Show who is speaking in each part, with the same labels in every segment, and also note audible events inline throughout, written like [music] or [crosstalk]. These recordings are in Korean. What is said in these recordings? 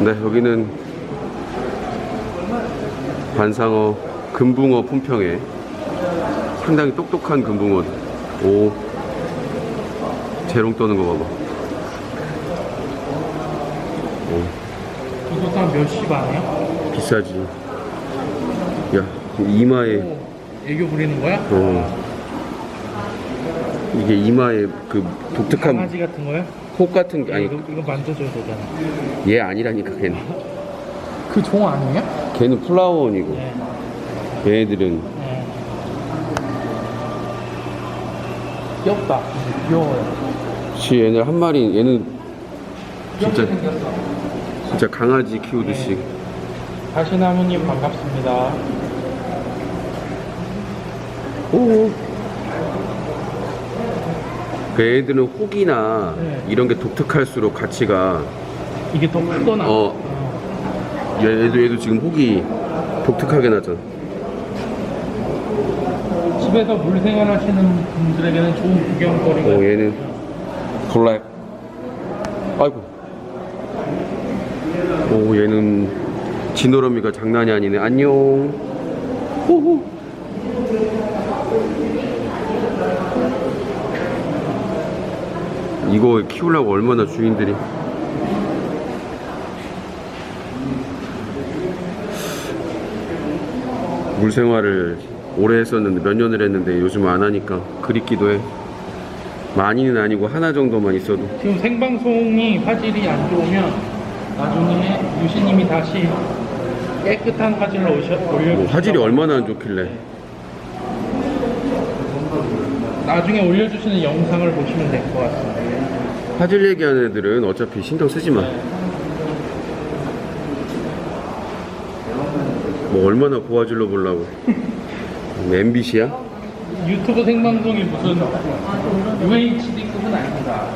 Speaker 1: 네, 여기는 반상어 금붕어 품평회 상당히 똑똑한 금붕어. 오. 재롱 떠는 거 봐봐. 오.
Speaker 2: 이것도 한 몇십 아니야?
Speaker 1: 비싸지. 야 이마에
Speaker 2: 오, 애교 부리는 거야?
Speaker 1: 어 이게 이마에 그 독특한
Speaker 2: 강아지 같은 거야?
Speaker 1: 혹 같은 게 아니
Speaker 2: 이거, 이거 만져줘야 되잖아.
Speaker 1: 얘 아니라니까 걔는
Speaker 2: 그 종 아니냐?
Speaker 1: 걔는 플라워원이고
Speaker 2: 네.
Speaker 1: 얘네들은
Speaker 2: 네. 귀엽다. 귀여워요.
Speaker 1: 지 얘네 한 마리 얘는
Speaker 2: 귀엽게
Speaker 1: 진짜
Speaker 2: 생겼어.
Speaker 1: 진짜 강아지 키우듯이
Speaker 2: 다시 나무님 반갑습니다.
Speaker 1: 오. 그 애들은 혹이나
Speaker 2: 네.
Speaker 1: 이런 게 독특할수록 가치가
Speaker 2: 이게 더 크거나.
Speaker 1: 어. 얘도 얘도 지금 혹이 독특하게 나잖아.
Speaker 2: 집에서 물 생활하시는 분들에게는 좋은 구경거리가.
Speaker 1: 어 얘는 블랙. 아이고. 오 얘는 지느러미가 장난이 아니네. 안녕. 호호. 이거 키우려고 얼마나 주인들이? 물 생활을 오래 했었는데 몇 년을 했는데 요즘 안 하니까 그립기도 해. 많이는 아니고 하나 정도만 있어도.
Speaker 2: 지금 생방송이 화질이 안 좋으면 나중에 유시님이 다시 깨끗한 화질로 오셔, 올려주시고
Speaker 1: 뭐 화질이 얼마나 안 좋길래
Speaker 2: 나중에 올려주시는 영상을 보시면 될 것 같습니다.
Speaker 1: 화질 얘기하는 애들은 어차피 신경 쓰지 마. 뭐 얼마나 고화질로 보려고. MBC야?
Speaker 2: 유튜브 생방송이 무슨 UHD급은 아닙니다.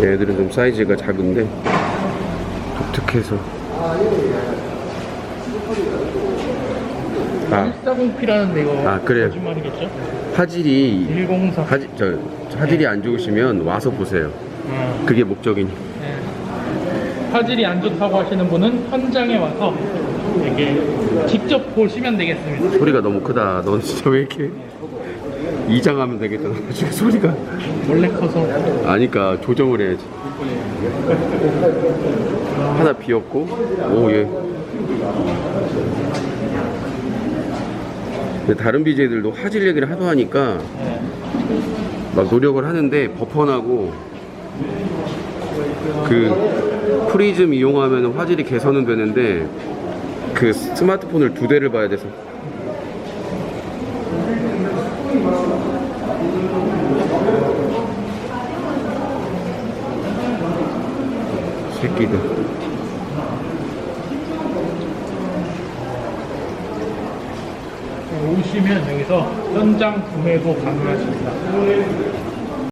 Speaker 1: 얘네들은 좀 사이즈가 작은데 독특해서. 아
Speaker 2: 140p라는데 이거
Speaker 1: 아, 그래요.
Speaker 2: 거짓말이겠죠?
Speaker 1: 화질이
Speaker 2: 104.
Speaker 1: 화질 저 화질이 안 좋으시면 와서 보세요.
Speaker 2: 아,
Speaker 1: 그게 목적이니.
Speaker 2: 네. 화질이 안 좋다고 하시는 분은 현장에 와서 이렇게 직접 보시면 되겠습니다.
Speaker 1: 소리가 너무 크다. 넌 진짜 왜 이렇게 이장하면 되겠다. [laughs] 지금 소리가
Speaker 2: 원래 커서
Speaker 1: 아니까 조정을 해야지. 하나 비었고, 오 예. 근데 다른 BJ들도 화질 얘기를 하도 하니까
Speaker 2: 네.
Speaker 1: 막 노력을 하는데 버퍼나고 그 프리즘 이용하면 화질이 개선은 되는데 그 스마트폰을 두 대를 봐야 돼서 새끼들
Speaker 2: 오시면 여기서 현장 구매도 가능하십니다.